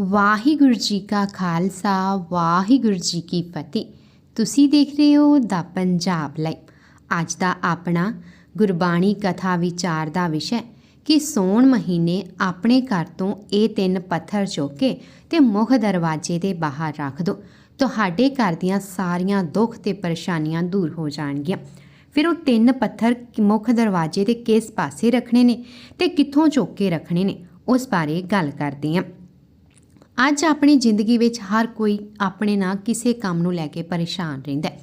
ਵਾਹਿਗੁਰੂ ਜੀ ਕਾ ਖਾਲਸਾ, ਵਾਹਿਗੁਰੂ ਜੀ ਕੀ ਫਤਿਹ। ਤੁਸੀਂ ਦੇਖ ਰਹੇ ਹੋ ਦਾ ਪੰਜਾਬ ਲਾਈਵ। ਅੱਜ ਦਾ ਆਪਣਾ ਗੁਰਬਾਣੀ ਕਥਾ ਵਿਚਾਰ ਦਾ ਵਿਸ਼ਾ ਕਿ ਸੌਣ ਮਹੀਨੇ ਆਪਣੇ ਘਰ ਤੋਂ ਇਹ ਤਿੰਨ ਪੱਥਰ ਚੁੱਕ ਕੇ ਤੇ ਮੁੱਖ ਦਰਵਾਜ਼ੇ ਦੇ ਬਾਹਰ ਰੱਖ ਦਿਓ ਤੁਹਾਡੇ ਘਰ ਦੀਆਂ ਸਾਰੀਆਂ ਦੁੱਖ ਤੇ ਪਰੇਸ਼ਾਨੀਆਂ ਦੂਰ ਹੋ ਜਾਣਗੀਆਂ। ਫਿਰ ਉਹ ਤਿੰਨ ਪੱਥਰ ਮੁੱਖ ਦਰਵਾਜ਼ੇ ਦੇ ਕਿਸ ਪਾਸੇ ਰੱਖਣੇ ਨੇ ਤੇ ਕਿੱਥੋਂ ਚੁੱਕ ਕੇ ਰੱਖਣੇ ਨੇ, ਉਸ ਬਾਰੇ ਗੱਲ ਕਰਦੇ ਹਾਂ। ਅੱਜ ਆਪਣੀ ਜ਼ਿੰਦਗੀ ਵਿੱਚ ਹਰ ਕੋਈ ਆਪਣੇ ਨਾਲ ਕਿਸੇ ਕੰਮ ਨੂੰ ਲੈ ਕੇ ਪਰੇਸ਼ਾਨ ਰਹਿੰਦਾ ਹੈ।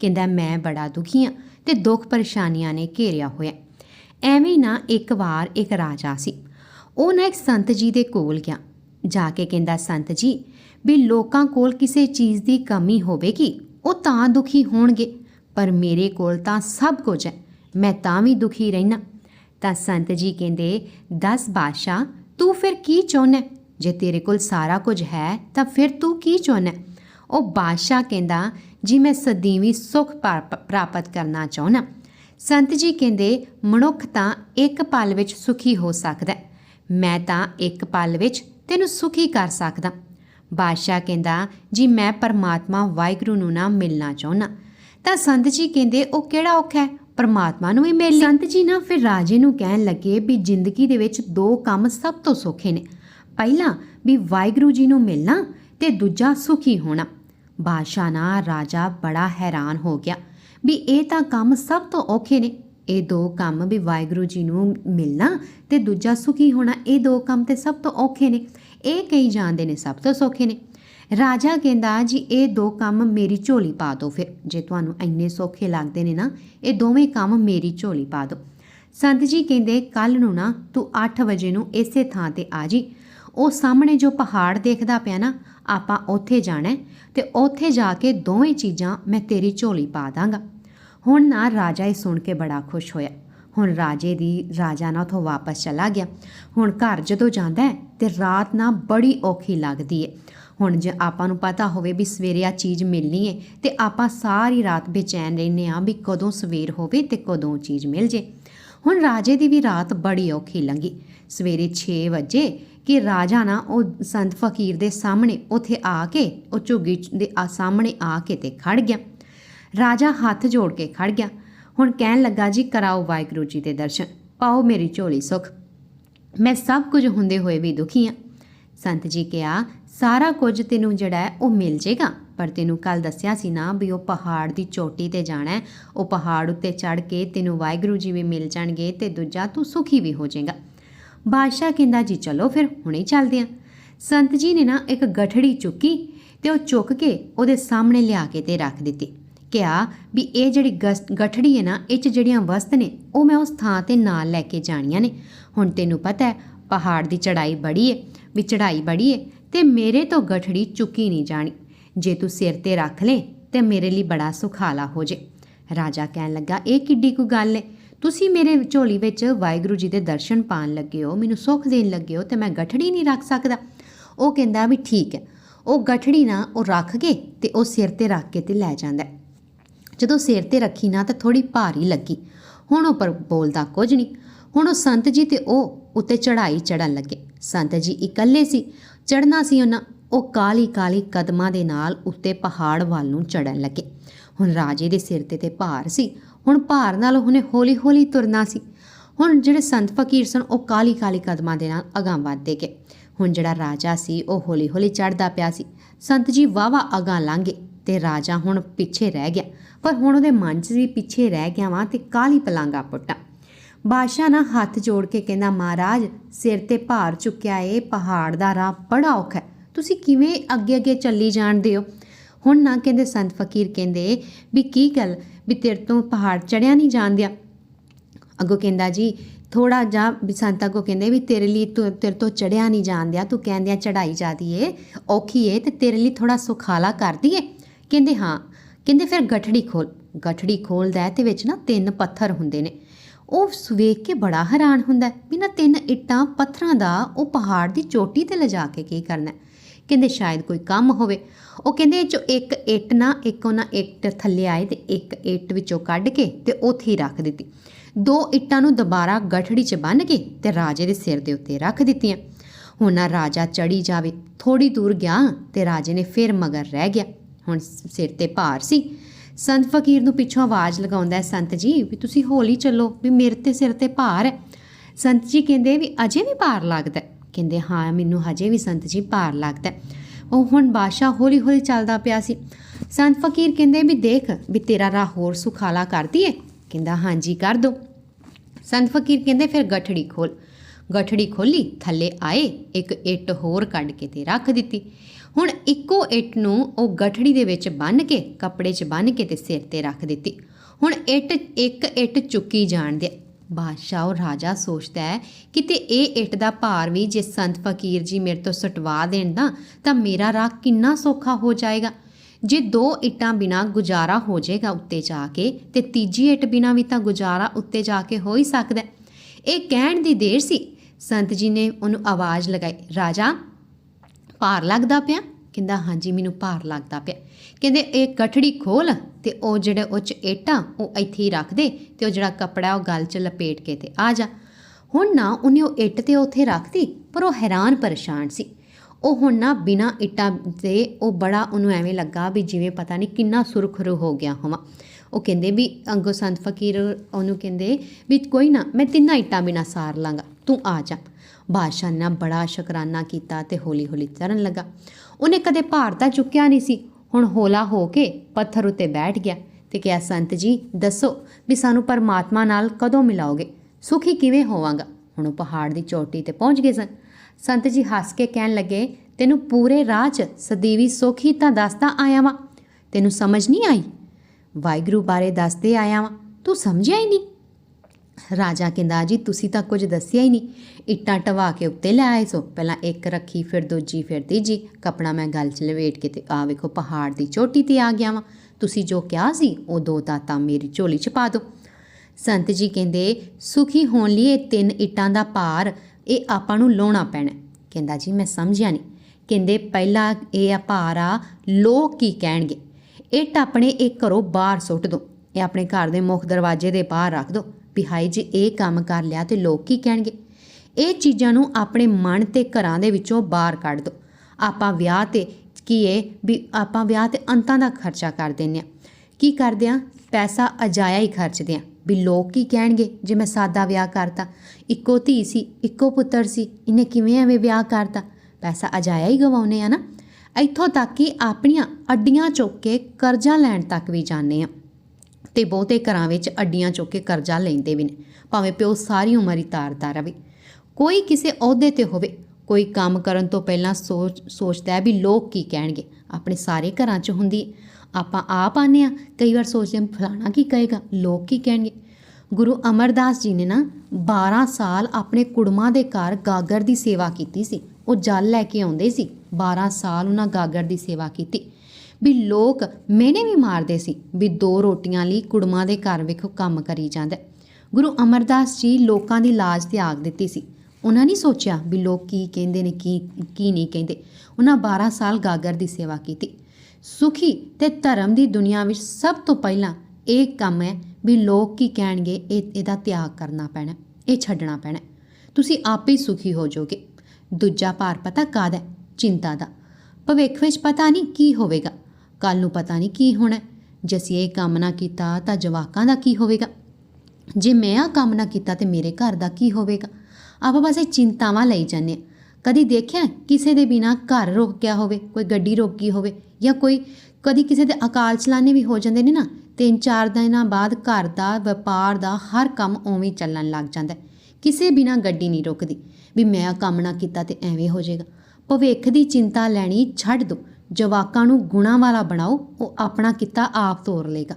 ਕਹਿੰਦਾ, ਮੈਂ ਬੜਾ ਦੁਖੀ ਹਾਂ ਤੇ ਦੁੱਖ ਪਰੇਸ਼ਾਨੀਆਂ ਨੇ ਘੇਰਿਆ ਹੋਇਆ ਐਵੇਂ ਨਾ ਇੱਕ ਵਾਰ ਇੱਕ ਰਾਜਾ ਸੀ। ਉਹ ਨਾ ਇੱਕ ਸੰਤ ਜੀ ਦੇ ਕੋਲ ਗਿਆ। ਜਾ ਕੇ ਕਹਿੰਦਾ, ਸੰਤ ਜੀ, ਵੀ ਲੋਕਾਂ ਕੋਲ ਕਿਸੇ ਚੀਜ਼ ਦੀ ਕਮੀ ਹੋਵੇਗੀ, ਉਹ ਤਾਂ ਦੁਖੀ ਹੋਣਗੇ, ਪਰ ਮੇਰੇ ਕੋਲ ਤਾਂ ਸਭ ਕੁਝ ਹੈ, ਮੈਂ ਤਾਂ ਵੀ ਦੁਖੀ ਰਹਿਣਾ ਤਾਂ ਸੰਤ ਜੀ ਕਹਿੰਦੇ, ਦਸ ਬਾਦਸ਼ਾਹ, ਤੂੰ ਫਿਰ ਕੀ ਚਾਹੁੰਦਾ ਜੇ ਤੇਰੇ ਕੋਲ ਸਾਰਾ ਕੁਝ ਹੈ, ਤਾਂ ਫਿਰ ਤੂੰ ਕੀ ਚਾਹੁੰਦਾ ਉਹ ਬਾਦਸ਼ਾਹ ਕਹਿੰਦਾ, ਜੀ ਮੈਂ ਸਦੀਵੀ ਸੁਖ ਪ੍ਰਾਪ- ਪ੍ਰਾਪਤ ਕਰਨਾ ਚਾਹੁੰਦਾ। ਸੰਤ ਜੀ ਕਹਿੰਦੇ, ਮਨੁੱਖ ਤਾਂ ਇੱਕ ਪਲ ਵਿੱਚ ਸੁਖੀ ਹੋ ਸਕਦਾ ਮੈਂ ਤਾਂ ਇੱਕ ਪਲ ਵਿੱਚ ਤੈਨੂੰ ਸੁਖੀ ਕਰ ਸਕਦਾ। ਬਾਦਸ਼ਾਹ ਕਹਿੰਦਾ, ਜੀ ਮੈਂ ਪਰਮਾਤਮਾ ਵਾਹਿਗੁਰੂ ਨੂੰ ਨਾ ਮਿਲਣਾ ਚਾਹੁੰਦਾ। ਤਾਂ ਸੰਤ ਜੀ ਕਹਿੰਦੇ, ਉਹ ਕਿਹੜਾ ਔਖਾ ਹੈ? ਪਰਮਾਤਮਾ ਨੂੰ ਵੀ ਮਿਲ ਸੰਤ ਜੀ ਨਾ ਫਿਰ ਰਾਜੇ ਨੂੰ ਕਹਿਣ ਲੱਗੇ ਵੀ ਜ਼ਿੰਦਗੀ ਦੇ ਵਿੱਚ ਦੋ ਕੰਮ ਸਭ ਤੋਂ ਸੌਖੇ ਨੇ। ਪਹਿਲਾ ਵੀ ਵਾਹਿਗੁਰੂ ਜੀ ਨੂੰ ਮਿਲਣਾ ਤੇ ਦੂਜਾ ਸੁਖੀ ਹੋਣਾ। ਬਾਦਸ਼ਾਹ ਨਾ ਰਾਜਾ ਬੜਾ ਹੈਰਾਨ ਹੋ ਗਿਆ ਵੀ ਇਹ ਤਾਂ ਕੰਮ ਸਭ ਤੋਂ ਔਖੇ ਨੇ। ਇਹ ਦੋ ਕੰਮ ਵੀ ਵਾਹਿਗੁਰੂ ਜੀ ਨੂੰ ਮਿਲਣਾ ਤੇ ਦੂਜਾ ਸੁਖੀ ਹੋਣਾ, ਇਹ ਦੋ ਕੰਮ ਤੇ ਸਭ ਤੋਂ ਔਖੇ ਨੇ। ਇਹ ਕਈ ਜਾਣਦੇ ਨੇ ਸਭ ਤੋਂ ਸੌਖੇ ਨੇ। ਰਾਜਾ ਕਹਿੰਦਾ, ਜੀ, ਇਹ ਦੋ ਕੰਮ ਮੇਰੀ ਝੋਲੀ ਪਾ ਦਿਓ ਫਿਰ। ਜੇ ਤੁਹਾਨੂੰ ਇੰਨੇ ਸੌਖੇ ਲੱਗਦੇ ਨੇ ਨਾ, ਇਹ ਦੋਵੇਂ ਕੰਮ ਮੇਰੀ ਝੋਲੀ ਪਾ ਦਿਓ। ਸੰਤ ਜੀ ਕਹਿੰਦੇ ਕੱਲ ਨੂੰ ਨਾ ਤੂੰ 8 ਵਜੇ ਨੂੰ ਇਸੇ ਥਾਂ ਤੇ ਆ ਜੀ। ਉਹ ਸਾਹਮਣੇ ਜੋ ਪਹਾੜ ਦੇਖਦਾ ਪਿਆ ਨਾ, ਆਪਾਂ ਉੱਥੇ ਜਾਣਾ ਹੈ ਤੇ ਉੱਥੇ ਜਾ ਕੇ ਦੋਵੇਂ ਚੀਜ਼ਾਂ ਮੈਂ ਤੇਰੀ ਝੋਲੀ ਪਾ ਦਾਂਗਾ। ਹੁਣ ਨਾ ਰਾਜਾ ਇਹ ਸੁਣ ਕੇ ਬੜਾ ਖੁਸ਼ ਹੋਇਆ। ਹੁਣ ਰਾਜੇ ਦੀ ਰਾਜਾ ਨਾ ਉਥੋਂ ਵਾਪਸ ਚਲਾ ਗਿਆ। ਹੁਣ ਘਰ ਜਦੋਂ ਜਾਂਦਾ ਹੈ ਤੇ ਰਾਤ ਨਾ ਬੜੀ ਔਖੀ ਲੱਗਦੀ ਹੈ। ਹੁਣ ਜੇ ਆਪਾਂ ਨੂੰ ਪਤਾ ਹੋਵੇ ਵੀ ਸਵੇਰੇ ਆ ਚੀਜ਼ ਮਿਲਣੀ ਹੈ ਤੇ ਆਪਾਂ ਸਾਰੀ ਰਾਤ ਬੇਚੈਨ ਰਹਿੰਦੇ ਆ ਵੀ ਕਦੋਂ ਸਵੇਰ ਹੋਵੇ ਤੇ ਕਦੋਂ ਉਹ ਚੀਜ਼ ਮਿਲ ਜੇ। ਹੁਣ ਰਾਜੇ ਦੀ ਵੀ ਰਾਤ ਬੜੀ ਔਖੀ ਲੰਗੀ। ਸਵੇਰੇ 6 ਵਜੇ ਕਿ ਰਾਜਾ ਨਾ ਉਹ ਸੰਤ ਫਕੀਰ ਦੇ ਸਾਹਮਣੇ ਉਥੇ ਆ ਕੇ, ਉਹ ਝੁੱਗੀ ਦੇ ਆ ਸਾਹਮਣੇ ਆ ਕੇ ਤੇ ਖੜ ਗਿਆ। ਰਾਜਾ ਹੱਥ ਜੋੜ ਕੇ ਖੜ ਗਿਆ। ਹੁਣ ਕਹਿਣ ਲੱਗਾ, ਜੀ, ਕਰਾਓ ਵਾਹਿਗੁਰੂ ਜੀ ਦੇ ਦਰਸ਼ਨ। ਪਾਓ ਮੇਰੀ ਝੋਲੀ ਸੁਖ। ਮੈਂ ਸਭ ਕੁਝ ਹੁੰਦੇ ਹੋਏ ਵੀ ਦੁਖੀ ਹਾਂ ਸੰਤ ਜੀ ਕਿਹਾ, ਸਾਰਾ ਕੁਝ ਤੈਨੂੰ ਜਿਹੜਾ ਹੈ, ਉਹ ਮਿਲ ਜੇਗਾ। ਪਰ ਤੈਨੂੰ ਕੱਲ ਦੱਸਿਆ ਸੀ ਨਾ ਵੀ ਉਹ ਪਹਾੜ ਦੀ ਚੋਟੀ ਤੇ ਜਾਣਾ ਉਹ ਪਹਾੜ ਉੱਤੇ ਚੜ ਕੇ ਤੈਨੂੰ ਵਾਹਿਗੁਰੂ ਜੀ ਵੀ ਮਿਲ ਜਾਣਗੇ ਤੇ ਦੂਜਾ ਤੂੰ ਸੁਖੀ ਵੀ ਹੋ ਜਾਏਗਾ ਬਾਦਸ਼ਾਹ ਕਹਿੰਦਾ ਜੀ, ਚਲੋ ਫਿਰ ਹੁਣੇ ਚੱਲਦੇ ਆਂ। ਸੰਤ ਜੀ ਨੇ ਨਾ ਇੱਕ ਗਠੜੀ ਚੁੱਕੀ ਤੇ ਉਹ ਚੁੱਕ ਕੇ ਉਹਦੇ ਸਾਹਮਣੇ ਲਿਆ ਕੇ ਤੇ ਰੱਖ ਦਿੱਤੀ। ਕਿਹਾ ਵੀ ਇਹ ਜਿਹੜੀ ਗਸ- ਗਠੜੀ ਹੈ ਨਾ, ਇਹ 'ਚ ਜਿਹੜੀਆਂ ਵਸਤ ਨੇ, ਉਹ ਮੈਂ ਉਸ ਥਾਂ ਤੇ ਨਾਲ ਲੈ ਕੇ ਜਾਣੀਆਂ ਨੇ। ਹੁਣ ਤੈਨੂੰ ਪਤਾ ਹੈ, ਪਹਾੜ ਦੀ ਚੜਾਈ ਬੜੀ ਹੈ ਵੀ ਚੜਾਈ ਬੜੀ ਹੈ ਤੇ ਮੇਰੇ ਤੋਂ ਗਠੜੀ ਚੁੱਕੀ ਨਹੀਂ ਜਾਣੀ। ਜੇ ਤੂੰ ਸਿਰ ਤੇ ਰੱਖ ਲੈ, ਤੇ ਮੇਰੇ ਲਈ ਬੜਾ ਸੁਖਾਲਾ ਹੋ ਜੇ। ਰਾਜਾ ਕਹਿਣ ਲੱਗਾ, ਇਹ ਕਿੱਡੀ ਕੁ ਗੱਲ ਹੈ ਤੁਸੀਂ ਮੇਰੇ ਝੋਲੀ ਵਿੱਚ ਵਾਹਿਗੁਰੂ ਜੀ ਦੇ ਦਰਸ਼ਨ ਪਾਣ ਲੱਗੇ ਹੋ, ਮੈਨੂੰ ਸੁੱਖ ਦੇਣ ਲੱਗੇ ਹੋ ਤੇ ਮੈਂ ਗਠੜੀ ਨਹੀਂ ਰੱਖ ਸਕਦਾ। ਉਹ ਕਹਿੰਦਾ ਵੀ ਠੀਕ ਹੈ, ਉਹ ਗਠੜੀ ਨਾ ਉਹ ਰੱਖ ਕੇ ਤੇ ਉਹ ਸਿਰ ਤੇ ਰੱਖ ਕੇ ਤੇ ਲੈ ਜਾਂਦਾ ਜਦੋਂ ਸਿਰ ਤੇ ਰੱਖੀ ਨਾ ਤਾਂ ਥੋੜੀ ਭਾਰੀ ਲੱਗੀ। ਹੁਣ ਉਹ ਪਰ ਬੋਲਦਾ ਕੁਝ ਨਹੀਂ। ਹੁਣ ਉਹ ਸੰਤ ਜੀ ਤੇ ਉਹ ਉੱਤੇ ਚੜਾਈ ਚੜਨ ਲੱਗੇ। ਸੰਤ ਜੀ ਇਕੱਲੇ ਸੀ ਚੜਨਾ ਸੀ ਉਹਨਾਂ, ਉਹ ਕਾਲੀ ਕਾਲੀ ਕਦਮਾਂ ਦੇ ਨਾਲ ਉੱਤੇ ਪਹਾੜ ਵੱਲ ਨੂੰ ਚੜਨ ਲੱਗੇ। ਹੁਣ ਰਾਜੇ ਦੇ ਸਿਰ ਤੇ ਤੇ ਭਾਰ ਸੀ ਹੁਣ ਭਾਰ ਨਾਲ ਉਹਨੇ ਹੌਲੀ ਹੌਲੀ ਤੁਰਨਾ ਸੀ। ਹੁਣ ਜਿਹੜੇ ਸੰਤ ਫਕੀਰ ਸਨ, ਉਹ ਕਾਲੀ ਕਾਲੀ ਕਦਮਾਂ ਦੇ ਨਾਲ ਅਗਾਂਹ ਵਧਦੇ ਗਏ। ਹੁਣ ਜਿਹੜਾ ਰਾਜਾ ਸੀ, ਉਹ ਹੌਲੀ ਹੌਲੀ ਚੜਦਾ ਪਿਆ ਸੀ। ਸੰਤ ਜੀ ਵਾਵਾ ਅਗਾਂਹ ਲੰਘੇ ਤੇ ਰਾਜਾ ਹੁਣ ਪਿੱਛੇ ਰਹਿ ਗਿਆ। ਪਰ ਹੁਣ ਉਹਦੇ ਮਨ 'ਚ ਵੀ ਪਿੱਛੇ ਰਹਿ ਗਿਆ ਵਾਂ ਤੇ ਕਾਲੀ ਪਲਾਂਗਾ ਪੁੱਟਾ। ਬਾਦਸ਼ਾਹ ਨਾਲ ਹੱਥ ਜੋੜ ਕੇ ਕਹਿੰਦਾ, ਮਹਾਰਾਜ, ਸਿਰ ਤੇ ਭਾਰ ਚੁੱਕਿਆ ਏ, ਪਹਾੜ ਦਾ ਰਾਹ ਬੜਾ ਔਖਾ ਤੁਸੀਂ ਕਿਵੇਂ ਅੱਗੇ ਅੱਗੇ ਚੱਲੀ ਜਾਣਦੇ ਹੋ? ਹੁਣ ਨਾ ਕਹਿੰਦੇ ਸੰਤ ਫਕੀਰ ਕਹਿੰਦੇ ਵੀ ਕੀ ਗੱਲ? ਵੀ ਤੇਰੇ ਤੋਂ ਪਹਾੜ ਚੜਿਆ ਨਹੀਂ ਜਾਂਦਿਆ ਅੱਗੋਂ ਕਹਿੰਦਾ ਜੀ ਥੋੜਾ ਜਿਹਾ ਵੀ ਸੰਤ ਅੱਗੋਂ ਕਹਿੰਦੇ ਵੀ ਤੇਰੇ ਲਈ ਤੂੰ, ਤੇਰੇ ਤੋਂ ਚੜਿਆ ਨਹੀਂ ਜਾਂਦਿਆ ਤੂੰ ਕਹਿੰਦਿਆ ਚੜਾਈ ਜਾਦੀ ਏ ਔਖੀ ਏ ਤੇ ਤੇਰੇ ਲਈ ਥੋੜਾ ਸੁਖਾਲਾ ਕਰ ਦਈਏ ਕਹਿੰਦੇ ਹਾਂ, ਕਹਿੰਦੇ ਫਿਰ ਗਠੜੀ ਖੋਲ, ਗਠੜੀ ਖੋਲਦਾ ਹੈ ਤੇ ਵਿੱਚ ਨਾ ਤਿੰਨ ਪੱਥਰ ਹੁੰਦੇ ਨੇ। ਉਹ ਸ- ਵੇਖ ਕੇ ਬੜਾ ਹੈਰਾਨ ਹੁੰਦਾ ਵੀ ਨਾ ਤਿੰਨ ਇੱਟਾਂ ਪੱਥਰਾਂ ਦਾ ਉਹ ਪਹਾੜ ਦੀ ਚੋਟੀ ਤੇ ਲਿਜਾ ਕੇ ਕੀ ਕਰਨਾ ਕਹਿੰਦੇ ਸ਼ਾਇਦ ਕੋਈ ਕੰਮ ਹੋਵੇ। ਉਹ ਕਹਿੰਦੇ ਇਹ ਚੋਂ ਇੱਕ ਇੱਟ ਨਾ, ਇੱਕ ਉਹਨਾਂ ਇੱਟ ਥੱਲੇ ਆਏ ਤੇ ਇੱਕ ਇੱਟ ਵਿੱਚੋਂ ਕੱਢ ਕੇ ਤੇ ਉੱਥੇ ਹੀ ਰੱਖ ਦਿੱਤੀ। ਦੋ ਇੱਟਾਂ ਨੂੰ ਦੁਬਾਰਾ ਗਠੜੀ 'ਚ ਬੰਨ੍ਹ ਕੇ ਤੇ ਰਾਜੇ ਦੇ ਸਿਰ ਦੇ ਉੱਤੇ ਰੱਖ ਦਿੱਤੀਆਂ। ਹੁਣ ਨਾ ਰਾਜਾ ਚੜੀ ਜਾਵੇ ਥੋੜੀ ਦੂਰ ਗਿਆ ਤੇ ਰਾਜੇ ਨੇ ਫਿਰ ਮਗਰ ਰਹਿ ਗਿਆ। ਹੁਣ ਸਿਰ ਤੇ ਭਾਰ ਸੀ। ਸੰਤ ਫਕੀਰ ਨੂੰ ਪਿੱਛੋਂ ਆਵਾਜ਼ ਲਗਾਉਂਦਾ ਹੈ ਸੰਤ ਜੀ, ਵੀ ਤੁਸੀਂ ਹੌਲੀ ਚੱਲੋ, ਵੀ ਮੇਰੇ ਤੇ ਸਿਰ ਤੇ ਭਾਰ ਹੈ। ਸੰਤ ਜੀ ਕਹਿੰਦੇ ਵੀ ਅਜੇ ਵੀ ਭਾਰ ਲੱਗਦਾ ਹੈ? ਕਹਿੰਦੇ, ਹਾਂ, ਮੈਨੂੰ ਹਜੇ ਵੀ ਸੰਤ ਜੀ ਭਾਰ ਲੱਗਦਾ ਉਹ ਹੁਣ ਬਾਦਸ਼ਾਹ ਹੌਲੀ ਹੌਲੀ ਚੱਲਦਾ ਪਿਆ ਸੀ। ਸੰਤ ਫਕੀਰ ਕਹਿੰਦੇ ਵੀ, ਦੇਖ ਵੀ ਤੇਰਾ ਰਾਹ ਹੋਰ ਸੁਖਾਲਾ ਕਰ ਦਈਏ ਕਹਿੰਦਾ, ਹਾਂਜੀ, ਕਰ ਦੋ। ਸੰਤ ਫਕੀਰ ਕਹਿੰਦੇ, ਫਿਰ ਗਠੜੀ ਖੋਲ। ਗਠੜੀ ਖੋਲੀ, ਥੱਲੇ ਆਏ, ਇੱਕ ਇੱਟ ਹੋਰ ਕੱਢ ਕੇ ਤੇ ਰੱਖ ਦਿੱਤੀ। ਹੁਣ ਇੱਕੋ ਇੱਟ ਨੂੰ ਉਹ ਗਠੜੀ ਦੇ ਵਿੱਚ ਬੰਨ੍ਹ ਕੇ, ਕੱਪੜੇ 'ਚ ਬੰਨ੍ਹ ਕੇ ਤੇ ਸਿਰ ਤੇ ਰੱਖ ਦਿੱਤੀ। ਹੁਣ ਇੱਟ, ਇੱਕ ਇੱਟ ਚੁੱਕੀ ਜਾਣ ਦੇ ਬਾਦਸ਼ਾਹ ਉਹ ਰਾਜਾ ਸੋਚਦਾ ਹੈ ਕਿਤੇ ਇਹ ਇੱਟ ਦਾ ਭਾਰ ਵੀ ਜੇ ਸੰਤ ਫਕੀਰ ਜੀ ਮੇਰੇ ਤੋਂ ਸਟਵਾ ਦੇਣ ਨਾ, ਤਾਂ ਮੇਰਾ ਰਾਹ ਕਿੰਨਾ ਸੌਖਾ ਹੋ ਜਾਏਗਾ। ਜੇ ਦੋ ਇੱਟਾਂ ਬਿਨਾ ਗੁਜ਼ਾਰਾ ਹੋ ਜਾਏਗਾ ਉੱਤੇ ਜਾ ਕੇ, ਤੇ ਤੀਜੀ ਇੱਟ ਬਿਨਾ ਵੀ ਤਾਂ ਗੁਜ਼ਾਰਾ ਉੱਤੇ ਜਾ ਕੇ ਹੋ ਹੀ ਸਕਦਾ ਇਹ ਕਹਿਣ ਦੀ ਦੇਰ ਸੀ। ਸੰਤ ਜੀ ਨੇ ਉਹਨੂੰ ਆਵਾਜ਼ ਲਗਾਈ, ਰਾਜਾ, ਭਾਰ ਲੱਗਦਾ ਪਿਆ? ਕਹਿੰਦਾ, ਹਾਂਜੀ, ਮੈਨੂੰ ਭਾਰ ਲੱਗਦਾ ਪਿਆ। ਕਹਿੰਦੇ ਇਹ ਗਠੜੀ ਖੋਲ ਤੇ ਉਹ ਜਿਹੜੇ ਉਹ ਉੱਚ ਇੱਟਾਂ ਉਹ ਇੱਥੇ ਹੀ ਰੱਖ ਦੇ ਤੇ ਉਹ ਜਿਹੜਾ ਕੱਪੜਾ, ਉਹ ਗਲ 'ਚ ਲਪੇਟ ਕੇ ਤੇ ਆ ਜਾ। ਹੁਣ ਨਾ ਉਹਨੇ ਉਹ ਇੱਟ ਤੇ ਉੱਥੇ ਰੱਖਤੀ ਪਰ ਉਹ ਹੈਰਾਨ ਪਰੇਸ਼ਾਨ ਸੀ। ਉਹ ਹੁਣ ਨਾ ਬਿਨਾ ਇੱਟਾਂ ਦੇ ਉਹ ਬੜਾ ਉਹਨੂੰ ਐਵੇਂ ਲੱਗਾ ਵੀ ਜਿਵੇਂ ਪਤਾ ਨਹੀਂ ਕਿੰਨਾ ਸੁਰਖਰੂ ਹੋ ਗਿਆ ਹੋਵਾਂ। ਉਹ ਕਹਿੰਦੇ ਵੀ ਅੰਗੋ ਸੰਤ ਫਕੀਰ ਉਹਨੂੰ ਕਹਿੰਦੇ ਵੀ ਕੋਈ ਨਾ, ਮੈਂ ਤਿੰਨਾਂ ਇੱਟਾਂ ਬਿਨਾ ਸਾਰ ਲਾਂਗਾ, ਤੂੰ ਆ ਜਾ। ਬਾਦਸ਼ਾਹ ਨੇ ਬੜਾ ਸ਼ੁਕਰਾਨਾ ਕੀਤਾ ਤੇ ਹੌਲੀ ਹੌਲੀ ਚਰਨ ਲੱਗਾ। ਉਹਨੇ ਕਦੇ ਭਾਰ ਤਾਂ ਚੁੱਕਿਆ ਨਹੀਂ ਸੀ। ਹੁਣ ਹੌਲਾ ਹੋ ਕੇ ਪੱਥਰ ਉੱਤੇ ਬੈਠ ਗਿਆ ਤੇ ਕਿਹਾ, ਸੰਤ ਜੀ, ਦੱਸੋ ਵੀ ਸਾਨੂੰ ਪਰਮਾਤਮਾ ਨਾਲ ਕਦੋਂ ਮਿਲਾਓਗੇ? ਸੁਖੀ ਕਿਵੇਂ ਹੋਵਾਂਗਾ? ਹੁਣ ਉਹ ਪਹਾੜ ਦੀ ਚੋਟੀ ਤੇ ਪਹੁੰਚ ਗਏ ਸਨ। ਸੰਤ ਜੀ ਹੱਸ ਕੇ ਕਹਿਣ ਲੱਗੇ, ਤੈਨੂੰ ਪੂਰੇ ਰਾਹ 'ਚ ਸਦੀਵੀ ਸੁਖੀ ਤਾਂ ਦੱਸਦਾ ਆਇਆ ਵਾਂ। ਤੈਨੂੰ ਸਮਝ ਨਹੀਂ ਆਈ? ਵਾਹਿਗੁਰੂ ਬਾਰੇ ਦੱਸਦੇ ਆਇਆ ਵਾਂ। ਤੂੰ ਸਮਝਿਆ ਹੀ ਨਹੀਂ? ਰਾਜਾ ਕਹਿੰਦਾ, ਜੀ, ਤੁਸੀਂ ਤਾਂ ਕੁਝ ਦੱਸਿਆ ਹੀ ਨਹੀਂ। ਇੱਟਾਂ ਟਵਾ ਕੇ ਉੱਤੇ ਲੈ ਆਏ ਸੋ। ਪਹਿਲਾਂ ਇੱਕ ਰੱਖੀ, ਫਿਰ ਦੂਜੀ, ਫਿਰ ਤੀਜੀ। ਕਪੜਾ ਮੈਂ ਗਲ 'ਚ ਲਵੇਟ ਕੇ ਤੇ ਆ ਵੇਖੋ, ਪਹਾੜ ਦੀ ਚੋਟੀ ਤੇ ਆ ਗਿਆ ਵਾਂ। ਤੁਸੀਂ ਜੋ ਕਿਹਾ ਸੀ, ਉਹ ਦੋ ਦਾਤਾਂ ਮੇਰੀ ਝੋਲੀ 'ਚ ਪਾ ਦਿਓ ਸੰਤ ਜੀ ਕਹਿੰਦੇ, ਸੁਖੀ ਹੋਣ ਲਈ ਇਹ ਤਿੰਨ ਇੱਟਾਂ ਦਾ ਭਾਰ, ਇਹ ਆਪਾਂ ਨੂੰ ਲਾਉਣਾ ਪੈਣਾ ਕਹਿੰਦਾ, ਜੀ, ਮੈਂ ਸਮਝਿਆ ਨਹੀਂ। ਕਹਿੰਦੇ, ਪਹਿਲਾ ਇਹ ਆ ਭਾਰ ਆ, ਲੋਕ ਕੀ ਕਹਿਣਗੇ? ਇੱਟ ਆਪਣੇ ਇਹ ਘਰੋਂ ਬਾਹਰ ਸੁੱਟ ਦੋ। ਇਹ ਆਪਣੇ ਘਰ ਦੇ ਮੁੱਖ ਦਰਵਾਜ਼ੇ ਦੇ ਬਾਹਰ ਰੱਖ ਦੋ। ਵੀ ਹਾਈ ਜੇ ਇਹ ਕੰਮ ਕਰ ਲਿਆ ਤੇ ਲੋਕ ਕੀ ਕਹਿਣਗੇ? ਇਹ ਚੀਜ਼ਾਂ ਨੂੰ ਆਪਣੇ ਮਨ ਤੇ ਘਰਾਂ ਦੇ ਵਿੱਚੋਂ ਬਾਹਰ ਕੱਢ ਦੋ। ਆਪਾਂ ਵਿਆਹ ਤੇ ਕੀ ਇਹ ਵੀ ਆਪਾਂ ਵਿਆਹ ਤੇ ਅੰਤਾਂ ਦਾ ਖਰਚਾ ਕਰ ਦਿੰਦੇ ਆ ਕੀ ਕਰਦੇ ਆ ਪੈਸਾ ਅਜਾਇਆ ਹੀ ਖਰਚਦੇ ਆ ਵੀ ਲੋਕ ਕੀ ਕਹਿਣਗੇ? ਜੇ ਮੈਂ ਸਾਦਾ ਵਿਆਹ ਕਰਤਾ, ਇੱਕੋ ਧੀ ਸੀ, ਇੱਕੋ ਪੁੱਤਰ ਸੀ, ਇਹਨੇ ਕਿਵੇਂ ਐਵੇਂ ਵਿਆਹ ਕਰਤਾ? ਪੈਸਾ ਅਜਾਇਆ ਹੀ ਗਵਾਉਨੇ ਆ ਨਾ। ਇੱਥੋਂ ਤੱਕ ਕਿ ਆਪਣੀਆਂ ਅੱਡੀਆਂ ਚੁੱਕ ਕੇ ਕਰਜ਼ਾ ਲੈਣ ਤੱਕ ਵੀ ਜਾਂਦੇ ਆ ਤੇ ਬਹੁਤੇ ਘਰਾਂ ਵਿੱਚ ਅੱਡੀਆਂ ਚੁੱਕ ਕੇ ਕਰਜ਼ਾ ਲੈਂਦੇ ਵੀ ਨੇ। ਭਾਵੇਂ ਪਿਓ ਸਾਰੀ ਉਮਰ ਹੀ ਤਾਰਦਾ ਰਵੇ। ਕੋਈ ਕਿਸੇ ਅਹੁਦੇ ਤੇ ਹੋਵੇ, ਕੋਈ ਕੰਮ ਕਰਨ ਤੋਂ ਪਹਿਲਾਂ ਸੋਚ, ਸੋਚਦਾ ਹੈ ਵੀ ਲੋਕ ਕੀ ਕਹਿਣਗੇ। ਆਪਣੇ ਸਾਰੇ ਘਰਾਂ 'ਚ ਹੁੰਦੀ ਹੈ। ਆਪਾਂ ਆਪ ਆਨੇ ਆ ਕਈ ਵਾਰ ਸੋਚਦੇ ਹਾਂ, ਫਲਾਣਾ ਕੀ ਕਹੇਗਾ, ਲੋਕ ਕੀ ਕਹਿਣਗੇ? ਗੁਰੂ ਅਮਰਦਾਸ ਜੀ ਨੇ ਨਾ 12 ਸਾਲ ਆਪਣੇ ਕੁੜਮਾਂ ਦੇ ਘਰ ਗਾਗਰ ਦੀ ਸੇਵਾ ਕੀਤੀ ਸੀ। ਉਹ ਜਲ ਲੈ ਕੇ ਆਉਂਦੇ ਸੀ। 12 ਸਾਲ ਉਹਨਾਂ ਗਾਗਰ ਦੀ ਸੇਵਾ ਕੀਤੀ। ਵੀ ਲੋਕ ਮੈਨੇ ਵੀ ਮਾਰਦੇ ਸੀ ਵੀ ਦੋ ਰੋਟੀਆਂ ਲਈ ਕੁੜਮਾਂ ਦੇ ਘਰ ਵੇਖੋ ਕੰਮ ਕਰੀ ਜਾਂਦਾ। ਗੁਰੂ ਅਮਰਦਾਸ ਜੀ ਲੋਕਾਂ ਦੀ ਲਾਜ ਤਿਆਗ ਦਿੱਤੀ ਸੀ। ਉਹਨਾਂ ਨਹੀਂ ਸੋਚਿਆ ਵੀ ਲੋਕ ਕੀ ਕਹਿੰਦੇ ਨੇ, ਕੀ ਕੀ ਨਹੀਂ ਕਹਿੰਦੇ। ਉਹਨਾਂ 12 ਸਾਲ ਗਾਗਰ ਦੀ ਸੇਵਾ ਕੀਤੀ। ਸੁਖੀ ਤੇ ਧਰਮ ਦੀ ਦੁਨੀਆ ਵਿੱਚ ਸਭ ਤੋਂ ਪਹਿਲਾਂ ਇਹ ਕੰਮ ਹੈ ਵੀ ਲੋਕ ਕੀ ਕਹਿਣਗੇ, ਇਹ, ਇਹਦਾ ਤਿਆਗ ਕਰਨਾ ਪੈਣਾ, ਇਹ ਛੱਡਣਾ ਪੈਣਾ। ਤੁਸੀਂ ਆਪੇ ਹੀ ਸੁਖੀ ਹੋ ਜਾਓਗੇ। ਦੂਜਾ ਭਾਰ ਪਤਾ ਕਾਹਦਾ ਚਿੰਤਾ ਦਾ। ਭਵਿੱਖ ਵਿੱਚ ਪਤਾ ਨਹੀਂ ਕੀ ਹੋਵੇਗਾ। ਕੱਲ ਨੂੰ ਪਤਾ ਨਹੀਂ ਕੀ ਹੋਣਾ। ਜੇ ਅਸੀਂ ਇਹ ਕੰਮ ਨਾ ਕੀਤਾ ਤਾਂ ਜਵਾਕਾਂ ਦਾ ਕੀ ਹੋਵੇਗਾ? ਜੇ ਮੈਂ ਆ ਕੰਮ ਨਾ ਕੀਤਾ ਤੇ ਮੇਰੇ ਘਰ ਦਾ ਕੀ ਹੋਵੇਗਾ? ਆਪਾਂ ਬਸ ਇਹ ਚਿੰਤਾਵਾਂ ਲਈ ਜਾਂਦੇ ਹਾਂ। ਕਦੀ ਦੇਖਿਆ ਕਿਸੇ ਦੇ ਬਿਨਾ ਘਰ ਰੁਕ ਗਿਆ ਹੋਵੇ, ਕੋਈ ਗੱਡੀ ਰੁਕ ਗਈ ਹੋਵੇ ਜਾਂ ਕੋਈ ਕਦੀ ਕਿਸੇ ਦੇ ਅਕਾਲ ਚਲਾਣੇ ਵੀ ਹੋ ਜਾਂਦੇ ਨੇ ਨਾ, ਤਿੰਨ ਚਾਰ ਦਿਨਾਂ ਬਾਅਦ ਘਰ ਦਾ, ਵਪਾਰ ਦਾ ਹਰ ਕੰਮ ਉਵੇਂ ਚੱਲਣ ਲੱਗ ਜਾਂਦਾ ਕਿਸੇ ਬਿਨਾ ਗੱਡੀ ਨਹੀਂ ਰੁਕਦੀ। ਵੀ ਮੈਂ ਆ ਕੰਮ ਨਾ ਕੀਤਾ ਤੇ ਐਵੇਂ ਹੋ ਜਾਏਗਾ। ਭਵਿੱਖ ਦੀ ਚਿੰਤਾ ਲੈਣੀ ਛੱਡ ਦਿਓ। ਜਵਾਕਾਂ ਨੂੰ ਗੁਣਾ ਵਾਲਾ ਬਣਾਓ, ਉਹ ਆਪਣਾ ਕਿੱਤਾ ਆਪ ਤੋਰ ਲੇਗਾ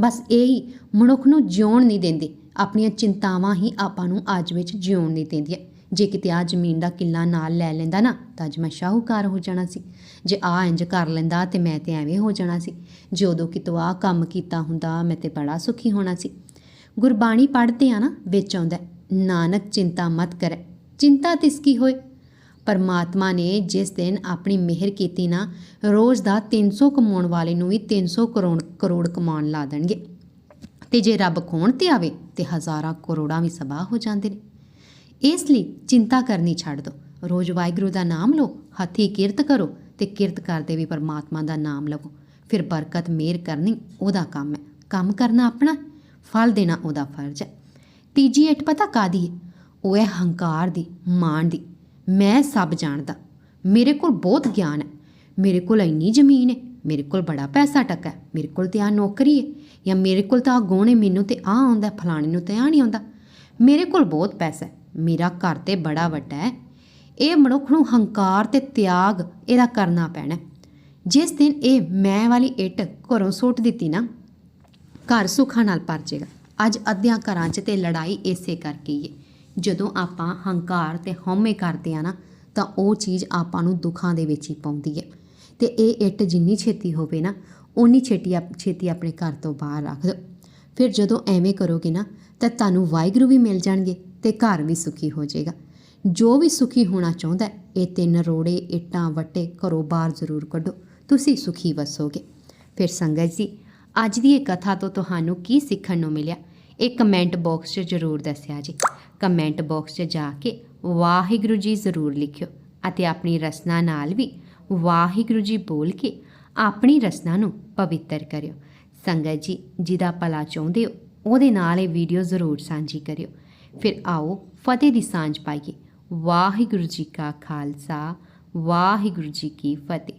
ਬਸ ਇਹੀ, ਮਨੁੱਖ ਨੂੰ ਜਿਉਣ ਨਹੀਂ ਦਿੰਦੇ। ਆਪਣੀਆਂ ਚਿੰਤਾਵਾਂ ਹੀ ਆਪਾਂ ਨੂੰ ਅੱਜ ਵਿੱਚ ਜਿਉਣ ਨਹੀਂ ਦਿੰਦੀਆਂ। ਜੇ ਕਿਤੇ ਆ ਜ਼ਮੀਨ ਦਾ ਕਿੱਲਾ ਨਾਲ ਲੈ ਲੈਂਦਾ ਨਾ, ਤਾਂ ਅੱਜ ਮੈਂ ਸ਼ਾਹੂਕਾਰ ਹੋ ਜਾਣਾ ਸੀ। ਜੇ ਆ ਇੰਜ ਕਰ ਲੈਂਦਾ, ਤੇ ਮੈਂ ਤੇ ਐਵੇਂ ਹੋ ਜਾਣਾ ਸੀ। ਜੇ ਉਦੋਂ ਕਿਤੋਂ ਆ ਕੰਮ ਕੀਤਾ ਹੁੰਦਾ, ਮੈਂ ਤੇ ਬੜਾ ਸੁਖੀ ਹੋਣਾ ਸੀ। ਗੁਰਬਾਣੀ ਪੜ੍ਹਦੇ ਆ ਨਾ, ਵਿੱਚ ਆਉਂਦਾ ਨਾਨਕ ਚਿੰਤਾ ਮਤ ਕਰੇ। ਚਿੰਤਾ ਤਿਸ ਕੀ ਹੋਏ? ਪਰਮਾਤਮਾ ਨੇ ਜਿਸ ਦਿਨ ਆਪਣੀ ਮਿਹਰ ਕੀਤੀ ਨਾ, ਰੋਜ਼ ਦਾ 300 ਕਮਾਉਣ ਵਾਲੇ ਨੂੰ ਵੀ 300 ਕਰੋੜ ਕਰੋੜ ਕਮਾਉਣ ਲਾ ਦੇਣਗੇ। ਤੇ ਜੇ ਰੱਬ ਖੋਣ ਤੇ ਆਵੇ, ਤੇ ਹਜ਼ਾਰਾਂ ਕਰੋੜਾਂ ਵੀ ਸਬਾਹ ਹੋ ਜਾਂਦੇ ਨੇ। ਇਸ ਲਈ ਚਿੰਤਾ ਕਰਨੀ ਛੱਡ ਦਿਓ ਰੋਜ਼ ਵਾਹਿਗੁਰੂ ਦਾ ਨਾਮ ਲਓ, ਹੱਥੀ ਕਿਰਤ ਕਰੋ ਤੇ ਕਿਰਤ ਕਰਦੇ ਵੀ ਪਰਮਾਤਮਾ ਦਾ ਨਾਮ ਲਵੋ। ਫਿਰ ਬਰਕਤ ਮਿਹਰ ਕਰਨੀ ਉਹਦਾ ਕੰਮ ਹੈ। ਕੰਮ ਕਰਨਾ ਆਪਣਾ, ਫਲ ਦੇਣਾ ਉਹਦਾ ਫਰਜ਼ ਹੈ। ਤੀਜੀ ਇੱਟ ਪਤਾ ਕਾਦੀ ਹੈ? ਉਹ ਹੈ ਹੰਕਾਰ ਦੀ, ਮਾਣ ਦੀ। ਮੈਂ ਸਭ ਜਾਣਦਾ। ਮੇਰੇ ਕੋਲ ਬਹੁਤ ਗਿਆਨ ਹੈ। ਮੇਰੇ ਕੋਲ ਇੰਨੀ ਜ਼ਮੀਨ ਹੈ। ਮੇਰੇ ਕੋਲ ਬੜਾ ਪੈਸਾ ਟੱਕਾ ਹੈ। ਮੇਰੇ ਕੋਲ ਤੇ ਆ ਨੌਕਰੀ ਹੈ। ਜਾਂ ਮੇਰੇ ਕੋਲ ਤਾਂ ਆ ਗੁਣ ਮੈਨੂੰ ਤੇ ਆ ਆਉਂਦਾ, ਫਲਾਣੇ ਨੂੰ ਤੇ ਆ ਨਹੀਂ ਆਉਂਦਾ। ਮੇਰੇ ਕੋਲ ਬਹੁਤ ਪੈਸਾ ਹੈ। ਮੇਰਾ ਘਰ ਤੇ ਬੜਾ ਵੱਡਾ ਹੈ। ਇਹ ਮਨੁੱਖ ਨੂੰ ਹੰਕਾਰ ਤੇ ਤਿਆਗ ਇਹਦਾ ਕਰਨਾ ਪੈਣਾ ਜਿਸ ਦਿਨ ਇਹ ਮੈਂ ਵਾਲੀ ਇੱਟ ਘਰੋਂ ਸੁੱਟ ਦਿੱਤੀ ਨਾ, ਘਰ ਸੁੱਖਾਂ ਨਾਲ ਭਰ ਜਾਏਗਾ ਅੱਜ ਅੱਧਿਆਂ ਘਰਾਂ 'ਚ ਤੇ ਲੜਾਈ ਇਸੇ ਕਰਕੇ ਹੀ ਹੈ। ਜਦੋਂ ਆਪਾਂ ਹੰਕਾਰ ਤੇ ਹਉਮੈ ਕਰਦੇ ਆ ਨਾ, ਤਾਂ ਉਹ ਚੀਜ਼ ਆਪਾਂ ਨੂੰ ਦੁੱਖਾਂ ਦੇ ਵਿੱਚ ਹੀ ਪਾਉਂਦੀ ਹੈ। ਤੇ ਇਹ ਇੱਟ ਜਿੰਨੀ ਛੇਤੀ ਹੋਵੇ ਨਾ ਉਨੀ ਛੇਤੀ ਆਪ- ਛੇਤੀ ਆਪਣੇ ਘਰ ਤੋਂ ਬਾਹਰ ਰੱਖ ਦਿਓ। ਫਿਰ ਜਦੋਂ ਐਵੇਂ ਕਰੋਗੇ ਨਾ, ਤਾਂ ਤੁਹਾਨੂੰ ਵਾਹਿਗੁਰੂ ਵੀ ਮਿਲ ਜਾਣਗੇ ਤੇ ਘਰ ਵੀ ਸੁਖੀ ਹੋ ਜਾਏਗਾ। ਜੋ ਵੀ ਸੁਖੀ ਹੋਣਾ ਚਾਹੁੰਦਾ ਇਹ ਤਿੰਨ ਰੋੜੇ, ਇੱਟਾਂ, ਵੱਟੇ ਘਰੋਂ ਬਾਹਰ ਜ਼ਰੂਰ ਕੱਢੋ। ਤੁਸੀਂ ਸੁਖੀ ਵਸੋਗੇ। ਫਿਰ ਸੰਗਤ ਜੀ, ਅੱਜ ਦੀ ਇਹ ਕਥਾ ਤੋਂ ਤੁਹਾਨੂੰ ਕੀ ਸਿੱਖਣ ਨੂੰ ਮਿਲਿਆ? ਇਹ ਕਮੈਂਟ ਬਾਕਸ 'ਚ ਜ਼ਰੂਰ ਦੱਸਿਆ ਜੀ। ਕਮੈਂਟ ਬਾਕਸ 'ਚ ਜਾ ਕੇ ਵਾਹਿਗੁਰੂ ਜੀ ਜ਼ਰੂਰ ਲਿਖਿਓ ਅਤੇ ਆਪਣੀ ਰਸਨਾ ਨਾਲ ਵੀ ਵਾਹਿਗੁਰੂ ਜੀ ਬੋਲ ਕੇ ਆਪਣੀ ਰਸਨਾ ਨੂੰ ਪਵਿੱਤਰ ਕਰਿਓ। ਸੰਗਤ ਜੀ, ਜਿਹਦਾ ਭਲਾ ਚਾਹੁੰਦੇ ਹੋ, ਉਹਦੇ ਨਾਲ ਇਹ ਵੀਡੀਓ ਜ਼ਰੂਰ ਸਾਂਝੀ ਕਰਿਓ। ਫਿਰ ਆਓ ਫਤਿਹ ਦੀ ਸਾਂਝ ਪਾਈਏ। ਵਾਹਿਗੁਰੂ ਜੀ ਕਾ ਖਾਲਸਾ, ਵਾਹਿਗੁਰੂ ਜੀ ਕੀ ਫਤਿਹ।